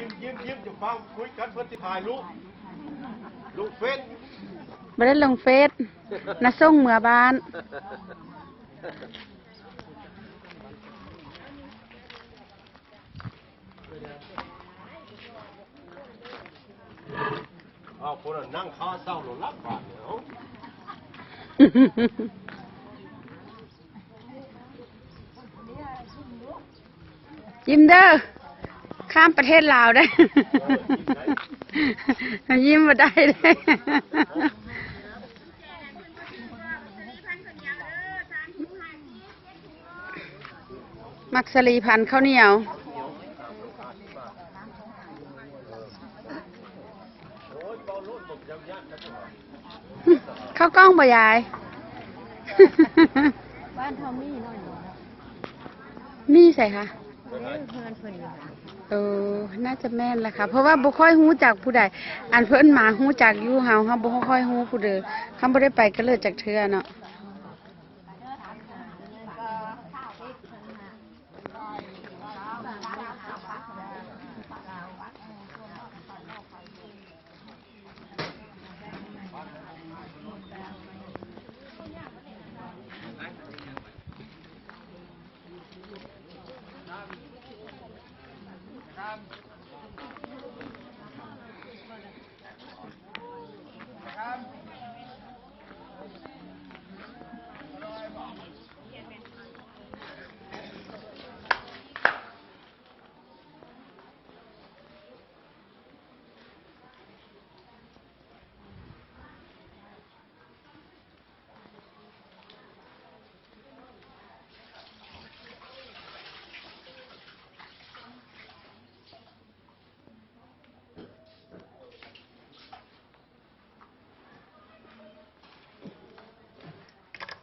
ยิ้มยิ้มยิ้มจะฟังคุยกันเพื่อที่ถ่ายรูปลูกเฟซ บ่ได้ลงเฟซน่ะส่งเมื่อบ้าน อ้าวคนนั้นนั่งค้าเศร้าหล่นรับบาทเนี่ยเอา ยิ้มเด้อ ข้ามประเทศลาวได้ ยิ้มมาได้เลยมักสลีพันธุ์ข้าวเหนียว ข้าวกล้องบ่ยาย บ้านเทามีหน่อยหนึ่งนะมีใส่ค่ะ เออน่าจะแม่นแหละค่ะ เพราะว่าบ่ค่อยฮู้จักผู้ใดอันเพิ่นมาฮู้จักอยู่เฮาเฮาบ่ค่อยฮู้ผู้เด้อคำบ่ได้ไปก็เลยจากเทื่อเนาะ Amen.